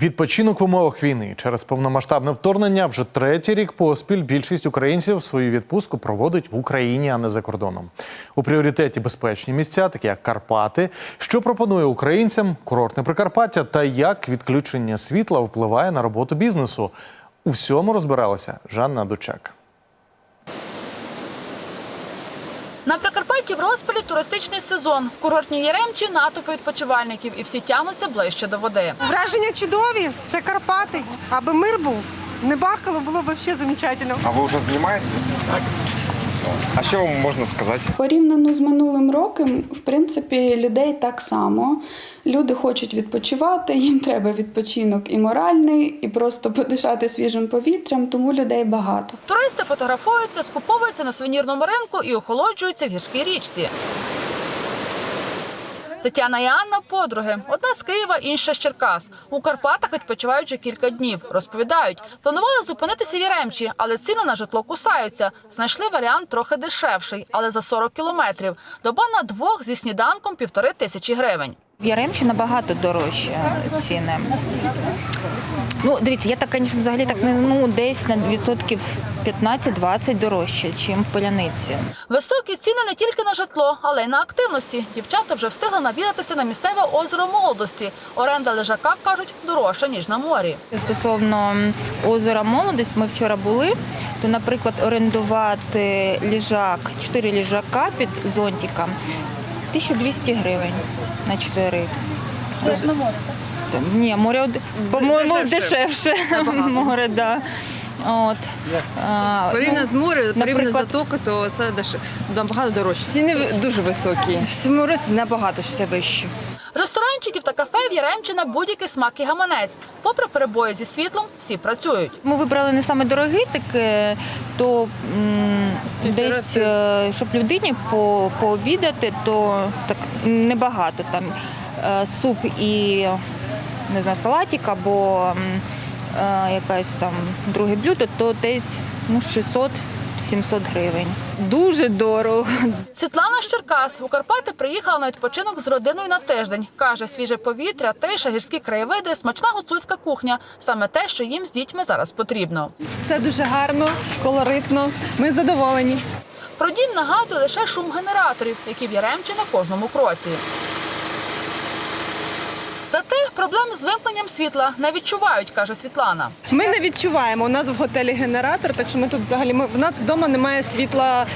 Відпочинок в умовах війни через повномасштабне вторгнення вже третій рік поспіль більшість українців свою відпустку проводить в Україні, а не за кордоном. У пріоритеті безпечні місця, такі як Карпати. Що пропонує українцям курортне Прикарпаття та як відключення світла впливає на роботу бізнесу? У всьому розбиралася Жанна Дучак. На Прикарпатті в розпалі туристичний сезон. В курортній Яремчі натовпи відпочивальників і всі тягнуться ближче до води. Враження чудові, це Карпати. Аби мир був, не бахало, було б взагалі замечательно. А ви вже знімаєте? Так. А що вам можна сказати? Порівняно з минулим роком, в принципі, людей так само. Люди хочуть відпочивати, їм треба відпочинок і моральний, і просто подишати свіжим повітрям, тому людей багато. Туристи фотографуються, скуповуються на сувенірному ринку і охолоджуються в гірській річці. Тетяна і Анна – подруги. Одна з Києва, інша з Черкас. У Карпатах відпочивають вже кілька днів. Розповідають, планували зупинитися в Яремчі, але ціни на житло кусаються. Знайшли варіант трохи дешевший, але за 40 кілометрів. Доба на двох зі сніданком півтори тисячі гривень. В Яремчі набагато дорожчі ціни. Ну, дивіться, я так, звісно, взагалі так не ну десь на відсотків 15-20 дорожче, ніж в Поляниці. Високі ціни не тільки на житло, але й на активності. Дівчата вже встигли навідатися на місцеве озеро молодості. Оренда лежака кажуть дорожча ніж на морі. Стосовно озера Молодість, ми вчора були, то, наприклад, орендувати ліжак, 4 ліжака під зонтиком 1200 гривень на 4. так? Ні, море, по-моєму, дешевше. Море, да. От. А, Порівняно з морем, порівняно з затоки, то це деш... набагато дорожче. Ціни дуже високі. В цьому році набагато все вище. Ресторанчиків та кафе в Яремчі на будь-який смак і гаманець. Попри перебої зі світлом, всі працюють. Ми вибрали не саме дорогий, так е, то м, десь, е, щоб людині по, пообідати, то так небагато. Там е, суп і не знаю, салатик або якесь там друге блюдо, то десь ну, 600-700 гривень. Дуже дорого. Світлана з Черкас у Карпати приїхала на відпочинок з родиною на тиждень. Каже, свіже повітря, тиша, гірські краєвиди, смачна гуцульська кухня саме те, що їм з дітьми зараз потрібно. Все дуже гарно, колоритно. Ми задоволені. Про дім нагадує лише шум генераторів, які в Яремчі на кожному кроці. Проблем з вимкненням світла не відчувають, каже Світлана. Ми не відчуваємо. У нас в готелі генератор, так що ми тут взагалі ми в нас вдома немає світла.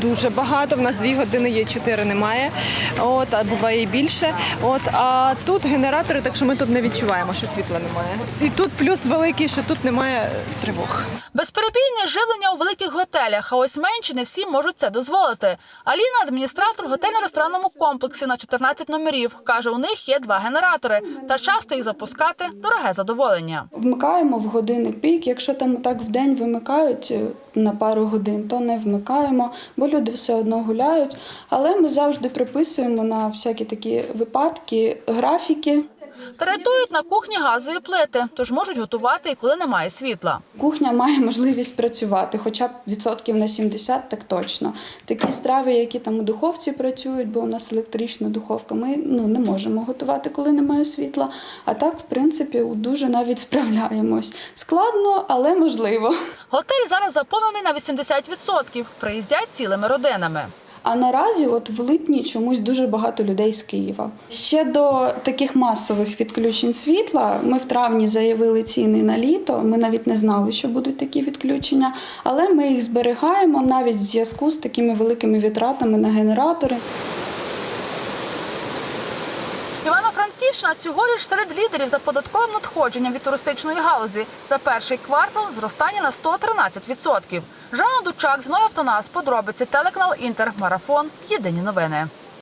Дуже багато. В нас дві години є, чотири немає. От, а буває і більше. От, а тут генератори, так що ми тут не відчуваємо, що світла немає. І тут плюс великий, що тут немає тривог. Безперебійне живлення у великих готелях, а ось менші не всі можуть це дозволити. Аліна, адміністратор готельно-ресторанному комплексі на 14 номерів, каже, у них є два генератори, та часто їх запускати дороге задоволення. Вмикаємо в години пік. Якщо там так в день вимикають е, на пару годин, то не вмикаємо, бо люди все одно гуляють. Але ми завжди приписуємо на всякі такі випадки графіки. Рятують на кухні газові плити, тож можуть готувати і коли немає світла. Кухня має можливість працювати, хоча б відсотків на 70, так точно. Такі страви, які там у духовці працюють, бо у нас електрична духовка, ми ну, не можемо готувати, коли немає світла. А так, в принципі, дуже навіть справляємось. Складно, але можливо. Готель зараз заповнений на 80%. Приїздять цілими родинами. А наразі, от в липні, чомусь дуже багато людей з Києва. Ще до таких масових відключень світла ми в травні заявили ціни на літо. Ми навіть не знали, що будуть такі відключення, але ми їх зберігаємо навіть в зв'язку з такими великими витратами на генератори. Івано-Франківщина цьогоріч серед лідерів за податковим надходженням від туристичної галузі. За перший квартал зростання на 113%. Жанна Дучак, Зноя Автонас, подробиці, телеканал Інтер, Марафон. Єдині новини.